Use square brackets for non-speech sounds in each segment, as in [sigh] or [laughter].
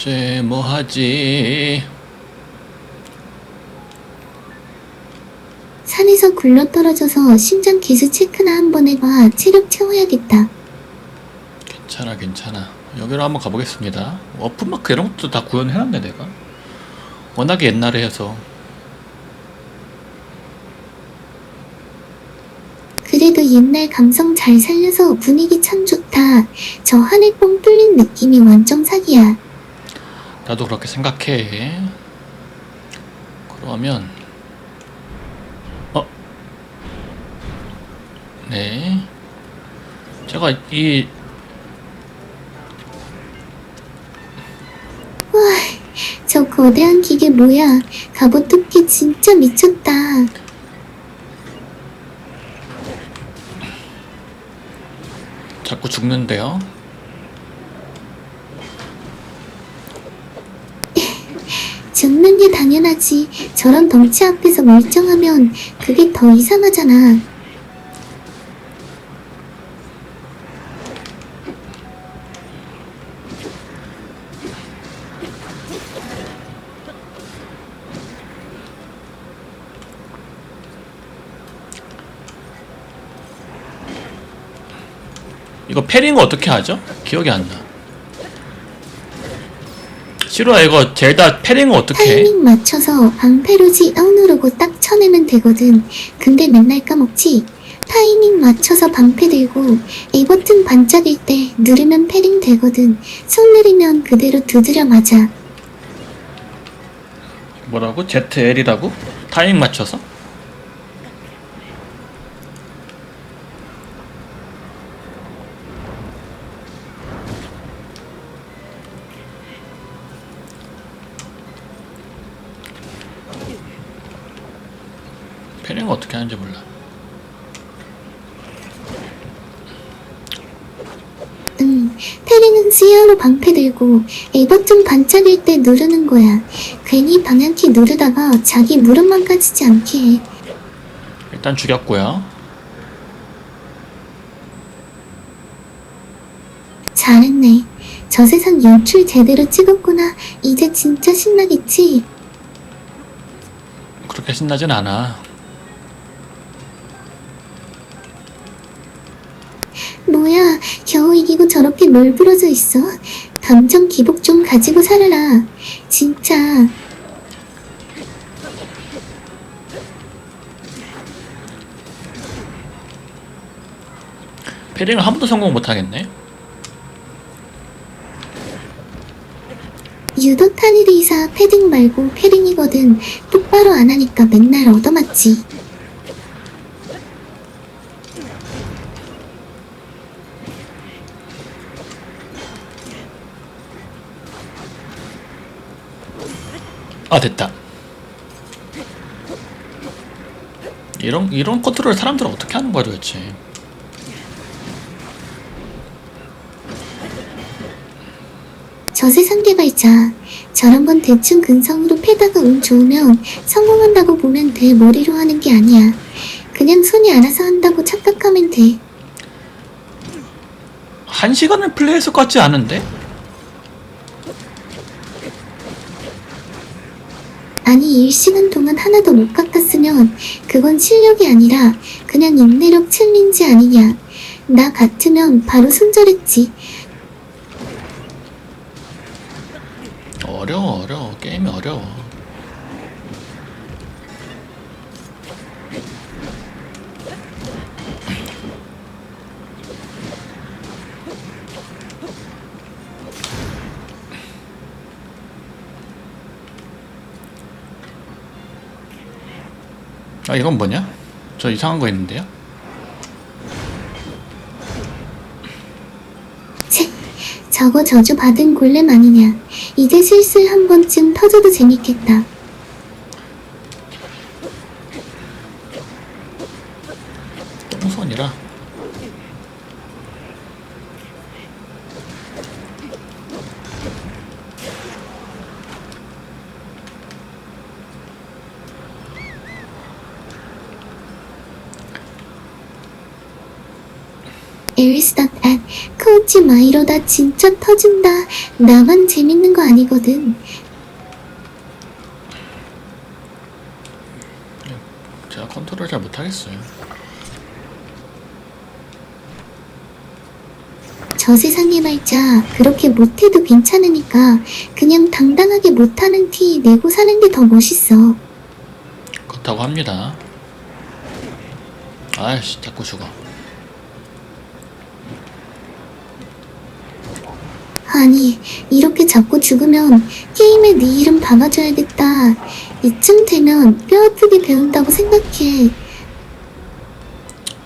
이제 뭐 하지? 산에서 굴러 떨어져서 심장 기수 체크나 한 번 해봐. 체력 채워야겠다. 괜찮아 괜찮아 여기로 한번 가보겠습니다 워프마크 이런 것도 다 구현해놨네 내가 워낙에 옛날에 해서 그래도 옛날 감성 잘 살려서 분위기 참 좋다. 저 하늘 뻥 뚫린 느낌이 완전 사기야. 나도 그렇게 생각해 그러면 어? 네 제가 이저 거대한 기계 뭐야? 갑옷 뜯기 진짜 미쳤다. 자꾸 죽는데요 죽는 게 당연하지. 저런 덩치 앞에서 멀쩡하면 그게 더 이상하잖아. 이거 패링 어떻게 하죠? 기억이 안 나. 시로야 이거 젤다 패링 어떻게 해? 타이밍 맞춰서 방패로지 억 누르고 딱 쳐내면 되거든. 근데 맨날 까먹지. 타이밍 맞춰서 방패 들고 A 버튼 반짝일 때 누르면 패링 되거든. 손 내리면 그대로 두드려 맞아. 뭐라고? ZL이라고? 타이밍 맞춰서? 패링 어떻게 하는지 몰라. 응, 패링은 수야로 방패 들고 A 버튼 반짝일 때 누르는 거야. 괜히 방향키 누르다가 자기 무릎만 까지지 않게 해. 일단 죽였고요. 잘했네. 저 세상 연출 제대로 찍었구나. 이제 진짜 신나겠지? 그렇게 신나진 않아. 뭐야, 겨우 이기고 저렇게 널브러져 있어. 감정 기복 좀 가지고 살아라. 진짜. 패링을 한 번도 성공 못 하겠네. 유도 타니리사 패딩 말고 패링이거든. 똑바로 안 하니까 맨날 얻어맞지. 아 됐다. 이런 이런 컨트롤 사람들은 어떻게 하는 거야 도대체? 저 세상 개발자. 저런 건 대충 근성으로 패다가 운 좋으면 성공한다고 보면 돼. 머리로 하는 게 아니야. 그냥 손이 알아서 한다고 착각하면 돼. 한 시간을 플레이했을 것 같지 않은데? 아니 일시간 동안 하나도 못 깎았으면 그건 실력이 아니라 그냥 인내력 챌린지 아니냐. 나 같으면 바로 손절했지. 어려워 어려워 게임이 어려워. 아 이건 뭐냐? 저 이상한 거 있는데요? 채, 저거 저주 받은 골렘 아니냐. 이제 슬슬 한 번쯤 터져도 재밌겠다. 마이로다 진짜 터진다 나만 재밌는 거 아니거든 제가 컨트롤 잘 못하겠어요. 저 세상에 말자 그렇게 못해도 괜찮으니까 그냥 당당하게 못하는 티 내고 사는 게 더 멋있어 그렇다고 합니다. 아이씨, 자꾸 죽어. 아니 이렇게 자꾸 죽으면 게임에 네 이름 담아줘야겠다 이쯤 되면 뼈 아프게 배운다고 생각해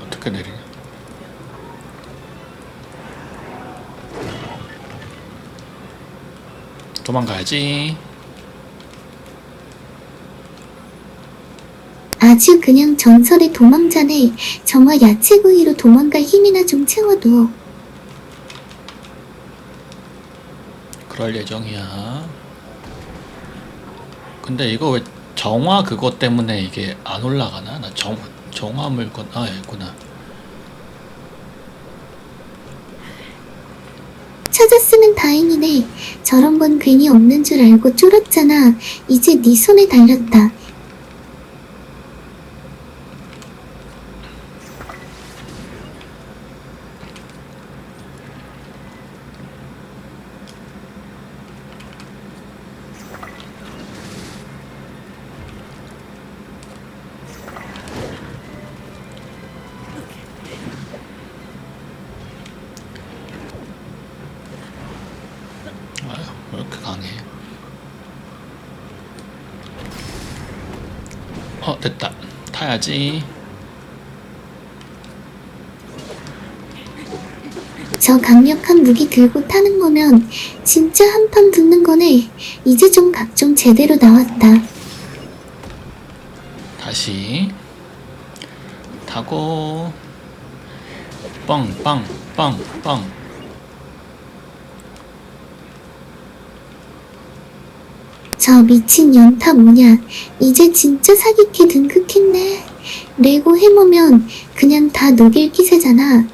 어떻게 내리냐? 도망가야지. 아주 그냥 전설의 도망자네 정화 야채구이로 도망갈 힘이나 좀 채워둬 그럴 예정이야. 근데 이거 왜 정화 그것 때문에 이게 안 올라가나? 나 정, 정화 물건, 아, 있구나. 찾았으면 다행이네 저런 건 괜히 없는 줄 알고 쫄았잖아 이제 네 손에 달렸다 아유, 왜 이렇게 강해? 어, 됐다. 타야지. 저 강력한 무기 들고 타는 거면 진짜 한판 붙는 거네 이제 좀각좀 제대로 나왔다 다시. 타고. 빵, 빵, 빵, 빵. 저 미친 연타 뭐냐? 이제 진짜 사기캐 등극했네. 레고 해보면 그냥 다 녹일 기세잖아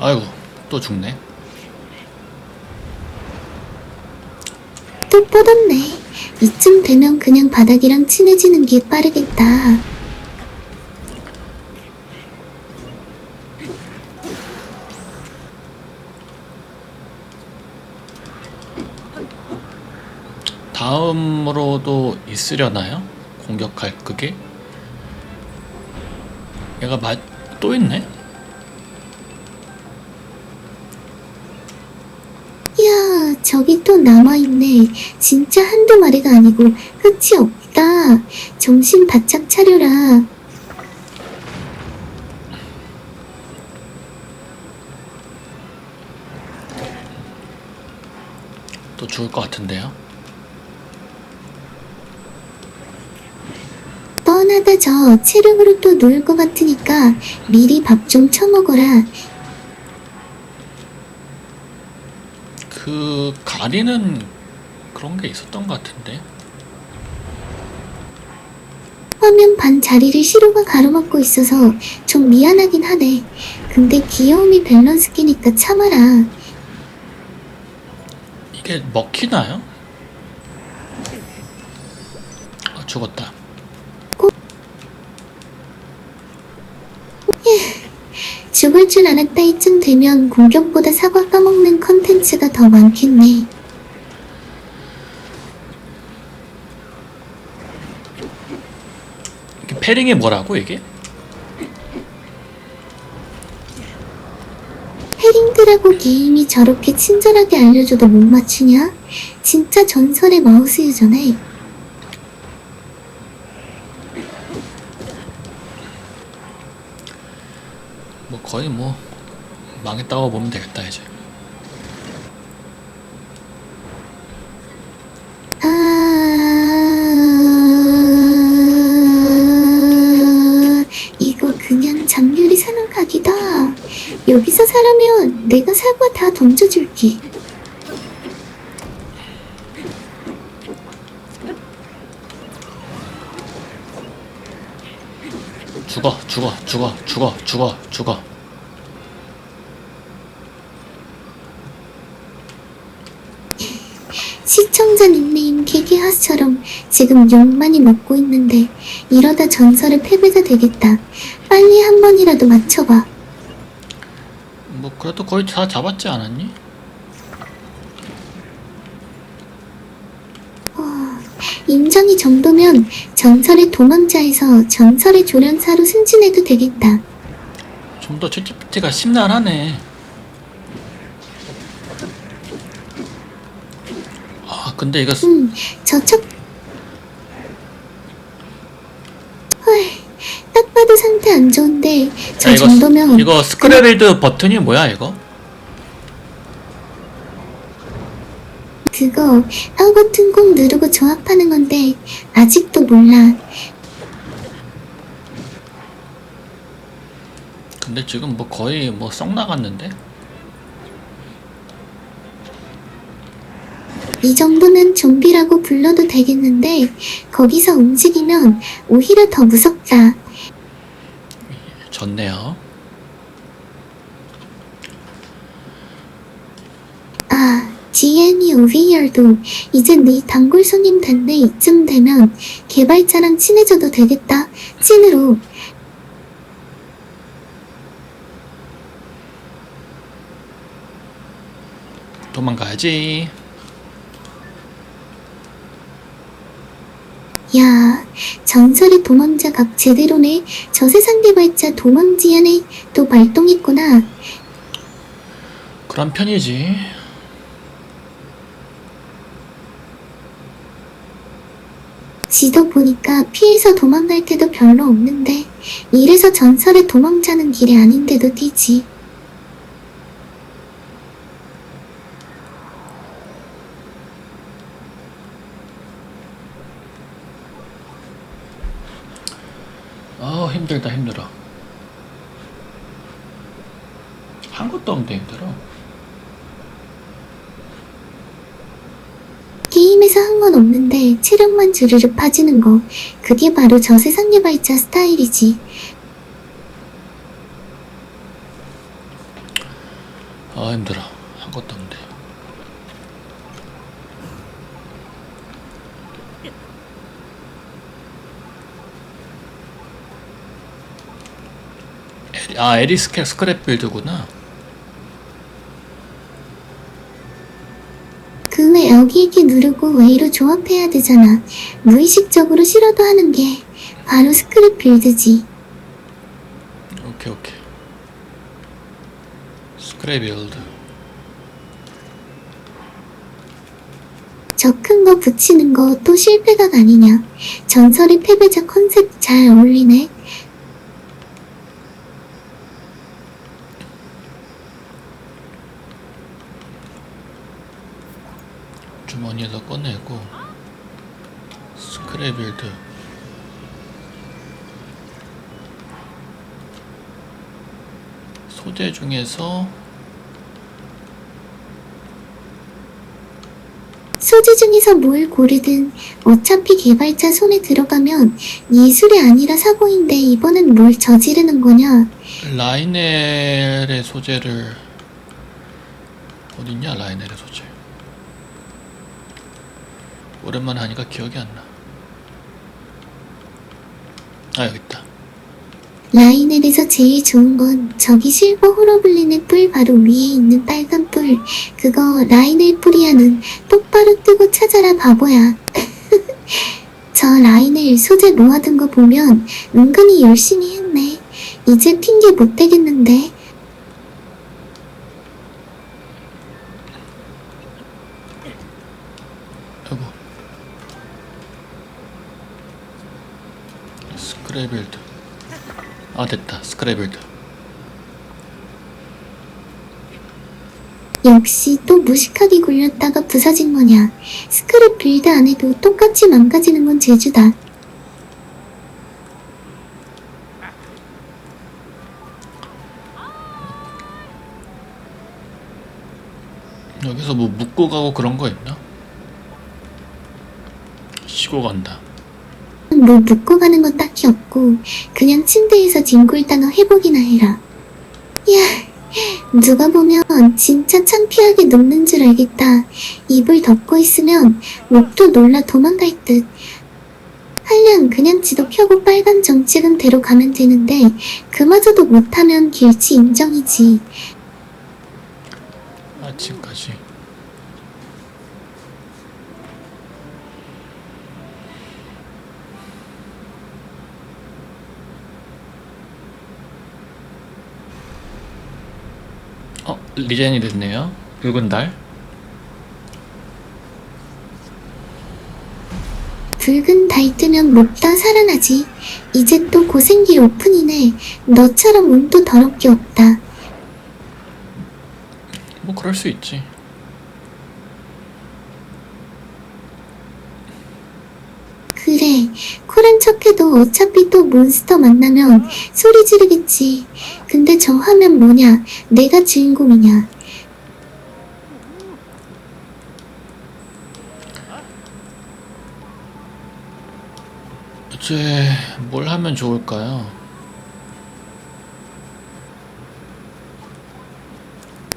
아이고, 또 죽네. 또 뻗었네 이쯤 되면 그냥 바닥이랑 친해지는 게 빠르겠다 다음으로도 있으려나요? 공격할 그게? 얘가 마, 또 있네? 이야 저기 또 남아있네. 진짜 한두 마리가 아니고 끝이 없다. 정신 바짝 차려라. 또 죽을 것 같은데요? 뻔하다 저. 체력으로 또 놓을 것 같으니까 미리 밥 좀 처먹어라 그 가리는 그런 게 있었던 것 같은데. 화면 반 자리를 시로가 가로막고 있어서 좀 미안하긴 하네. 근데 귀여움이 밸런스 끼니까 참아라. 이게 먹히나요? 아, 죽었다 죽을 줄 알았다 이쯤 되면 공격보다 사과 까먹는 컨텐츠가 더 많겠네 패링이 뭐라고 이게? 패링드라고 게임이 저렇게 친절하게 알려줘도 못 맞추냐? 진짜 전설의 마우스 유저네 뭐 거의 뭐 망했다고 보면 되겠다 이제. 아, 이거 그냥 장유리 사는 각이다. 여기서 사려면 내가 사과 다 던져줄게. 죽어 죽어 죽어 죽어 죽어 죽어. 시청자 닉네임 개개하스처럼 지금 욕 많이 먹고 있는데 이러다 전설의 패배자 되겠다. 빨리 한 번이라도 맞춰봐. 뭐 그래도 거의 다 잡았지 않았니? 인정이 정도면 전설의 도망자에서 전설의 조련사로 승진해도 되겠다. 좀 더 채찌피티가 심란하네. 근데 이거 스- 음, 저쪽. 헐, 딱 봐도 상태 안 좋은데 저 야, 이거, 정도면 이거 스크래빌드 버튼이 뭐야 이거? 그거 아우 버튼 꼭 누르고 조합하는 건데 아직도 몰라. 근데 지금 뭐 거의 뭐 썩 나갔는데? 이 정도면 좀비라고 불러도 되겠는데 거기서 움직이면 오히려 더 무섭다. 좋네요. 아, GN이 오비열도 이제 네 단골 손님 됐네 이쯤 되면 개발자랑 친해져도 되겠다. 찐으로. 도망가야지. 야, 전설의 도망자 각 제대로네. 저 세상 개발자 도망지연에 또 발동했구나. 그런 편이지. 지도 보니까 피해서 도망갈 때도 별로 없는데 이래서 전설의 도망자는 길이 아닌데도 뛰지. 아 힘들다 힘들어. 한 것도 없는데 힘들어. 게임에서 한 건 없는데 체력만 주르륵 빠지는 거 그게 바로 저 세상 개발자 스타일이지. 아 힘들어. 한 것도 없는데. 에리- 아 에리스케 스크랩 빌드구나. 그 외 여기 있기 누르고 A로 조합해야 되잖아. 무의식적으로 싫어도 하는 게 바로 스크립 빌드지. 오케이 오케이. 스크랩 빌드. 저 큰 거 붙이는 거 또 실패각 아니냐. 전설의 패배자 컨셉 잘 어울리네. 주머니에서 꺼내고 스크랩 빌드. 소재 중에서 소재 중에서 뭘 고르든 어차피 개발자 손에 들어가면 예술이 아니라 사고인데 이번엔 뭘 저지르는 거냐. 라이넬의 소재를 어딨냐 라이넬의 소재 오랜만에 하니까 기억이 안 나 아 여기 있다 라이넬에서 제일 좋은 건 저기 실버 호러블린의 뿔 바로 위에 있는 빨간 뿔. 그거 라이넬 뿔이야는 똑바로 뜨고 찾아라 바보야. [laughs] 저 라이넬 소재 모아둔 거 보면 은근히 열심히 했네. 이제 핑계 못 대겠는데. 스크래벨드 아 됐다 스크래벨드 역시 또 무식하게 굴렸다가 부서진 거냐. 스크랩 빌드 안 해도 똑같이 망가지는 건 제주다. 여기서 뭐 묶고 가고 그런 거 있나? 쉬고 간다 뭐 묻고 가는 건 딱히 없고 그냥 침대에서 뒹굴 단어 회복이나 해라. 야, 누가 보면 진짜 창피하게 눕는 줄 알겠다. 입을 덮고 있으면 목도 놀라 도망갈 듯. 하려면 그냥 지도 켜고 빨간 정책은 대로 가면 되는데 그마저도 못하면 길치 인정이지. 아침까지. 어, 리젠이 됐네요. 붉은 달. 붉은 달 뜨면 못다 살아나지. 이제 또 고생길 오픈이네. 너처럼 운도 더럽게 없다. 뭐 그럴 수 있지. 그래, 쿨한 척해도 어차피 또 몬스터 만나면 소리 지르겠지. 근데 저 화면 뭐냐? 내가 주인공이냐? 이제 뭘 하면 좋을까요?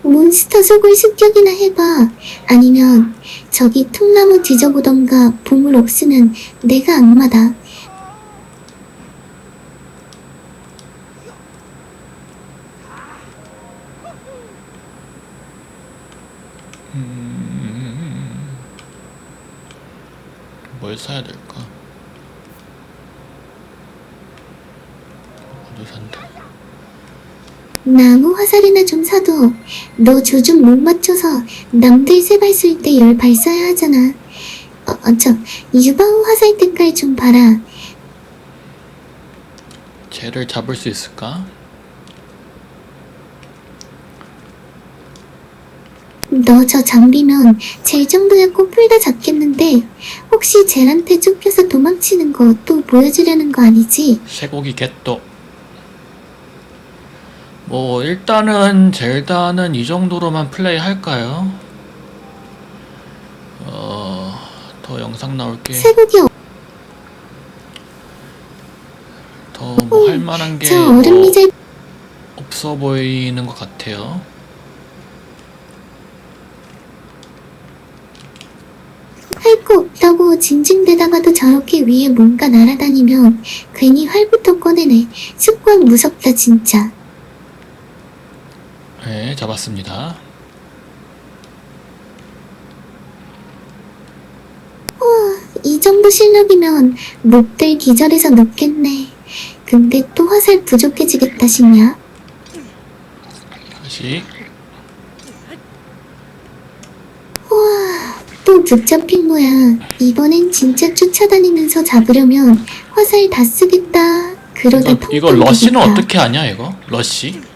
몬스터 속을 습격이나 해봐. 아니면 저기 통나무 뒤져보던가 보물 없으면 내가 악마다. 뭘 사야 될까? 모두 산다. 나무 화살이나 좀 사도 너 조준 못 맞춰서 남들 세발 쏠때열 발사야 하잖아. 어, 어, 저 유방우 화살 때깔 좀 봐라. 쟤를 잡을 수 있을까? 너 저 장비면 쟤 정도야 꼬풀 다 잡겠는데 혹시 쟤한테 쫓겨서 도망치는 거 또 보여주려는 거 아니지? 쇠고기 개또. 뭐 일단은 젤다는 이 정도로만 플레이 할까요? 어, 더 영상 나올게. 쇠고기 어- 더 뭐 할 만한 게저뭐 얼음 미잘 없어 보이는 것 같아요. 없다고 징징대다가도 저렇게 위에 뭔가 날아다니면 괜히 활부터 꺼내네. 습관 무섭다 진짜. 네, 잡았습니다. 이 정도 실력이면 몹들 기절해서 눕겠네. 근데 또 화살 부족해지겠다 싶냐? 다시 또 붙잡힌 거야. 이번엔 진짜 쫓아다니면서 잡으려면 화살 다 쓰겠다. 그러다 이거, 이거 러쉬는 되겠다. 어떻게 하냐 이거? 러쉬? [laughs]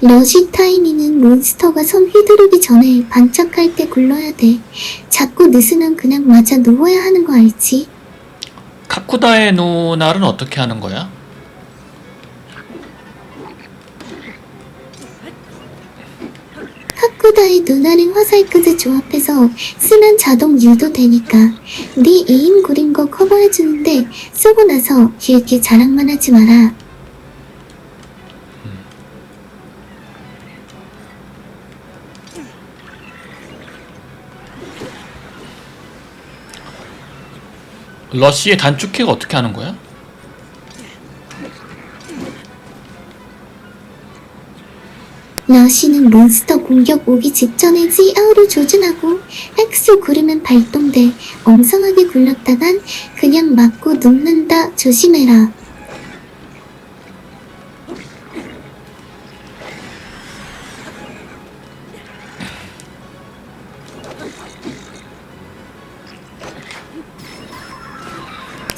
러쉬 타이밍은 몬스터가 손 휘두르기 전에 반짝할 때 굴러야 돼. 자꾸 늦으면 그냥 맞아 누워야 하는 거 알지? 카쿠다의 누날은 어떻게 하는 거야? 하쿠다의 눈알인 화살까지 조합해서 쓰면 자동 유도되니까 네 에임 구린 거 커버해주는데 쏘고 나서 길게 자랑만 하지 마라. 러쉬의 단축키가 어떻게 하는 거야? 러시는 몬스터 공격 오기 직전에 지아우로 조준하고 X 구르면 발동돼 엉성하게 굴렀다간 그냥 맞고 눕는다 조심해라.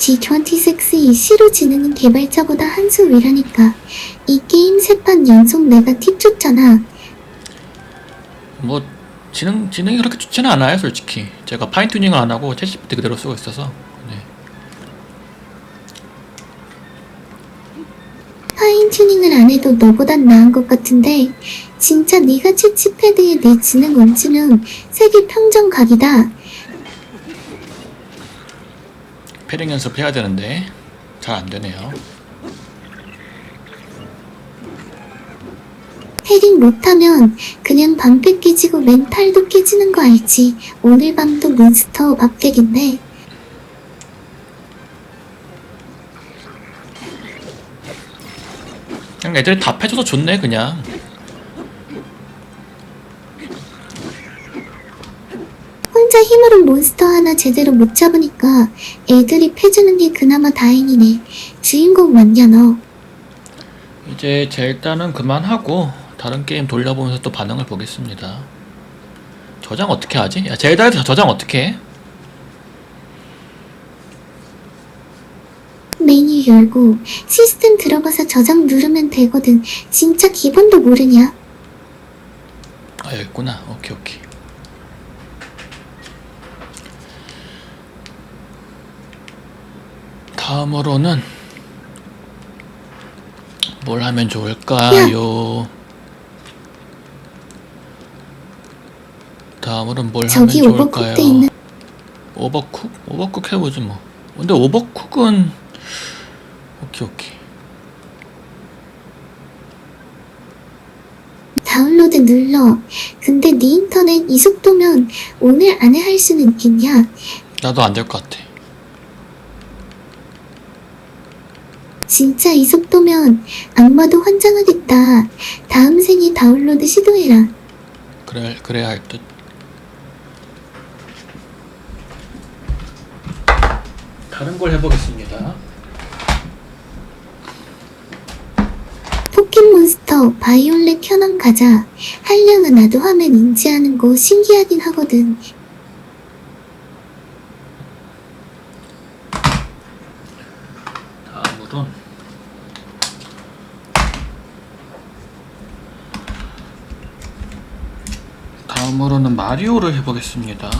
G26이 시로 지능인 개발자보다 한 수 위라니까 이 게임 세 판 연속 내가 팁 줬잖아. 뭐 지능 지능이 그렇게 좋지는 않아요, 솔직히. 제가 파인 튜닝을 안 하고 챗GPT 그대로 쓰고 있어서. 네. 파인 튜닝을 안 해도 너보단 나은 것 같은데 진짜 네가 채치패드에 내 지능 얹으면 세계 평정 각이다. 패링 연습해야 되는데 잘 안 되네요. 패링 못하면 그냥 방패 깨지고 멘탈도 깨지는 거 알지? 오늘 밤도 몬스터 밥객인데 그냥 애들이 다 패줘서 좋네, 그냥. 혼자 힘으로 몬스터 하나 제대로 못 잡으니까 애들이 패주는 게 그나마 다행이네. 주인공 맞냐 너? 이제 제 일단은 그만하고 다른 게임 돌려보면서 또 반응을 보겠습니다. 저장 어떻게 하지? 야, 젤다에서 저장 어떻게 해? 메뉴 열고 시스템 들어가서 저장 누르면 되거든. 진짜 기본도 모르냐? 아, 여기 있구나. 오케이, 오케이. 다음으로는 뭘 하면 좋을까요? 다음으로는 뭘 하면 좋을까요? 돼 있는 오버쿡? 오버쿡 해보지 뭐. 근데 오버쿡은 오케이 오케이. 다운로드 눌러. 근데 네 인터넷 이 속도면 오늘 안에 할 수는 있겠냐? 나도 안 될 것 같아. 진짜 이 속도면 악마도 환장하겠다. 다음 생에 다운로드 시도해라. 그래 그래야 할 듯. 다른 걸 해보겠습니다. 포켓몬스터 바이올렛 현황 가자. 하려면 나도 화면 인지하는 거 신기하긴 하거든. 다음으론 다음으로는 마리오를 해보겠습니다.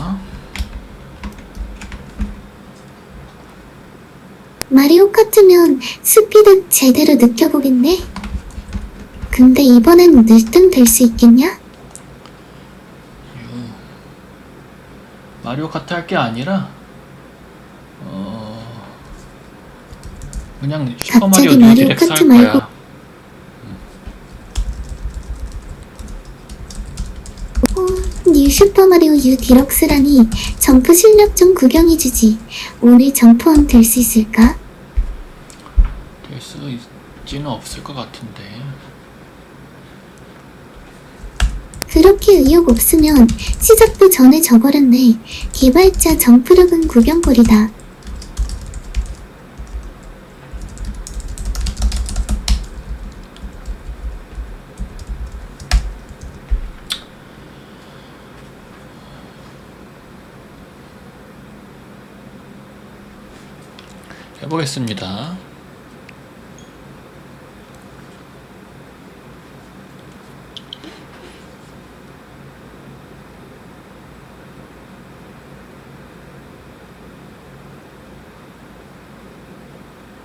마리오 카트면 스피드 제대로 느껴보겠네. 근데 이번엔 1등 될 수 있겠냐? 마리오 카트 할 게 아니라 어 그냥 슈퍼 마리오 갑자기 마리오 디렉스 카트 할 말고 거야. 어, 뉴 슈퍼마리오 U 디럭스라니 점프 실력 좀 구경해주지. 오늘 점프함 될수 있을까? 될 수 있지는 없을 것 같은데. 그렇게 의욕 없으면 시작도 전에 져버렸네. 개발자 점프력은 구경거리다. 해보겠습니다.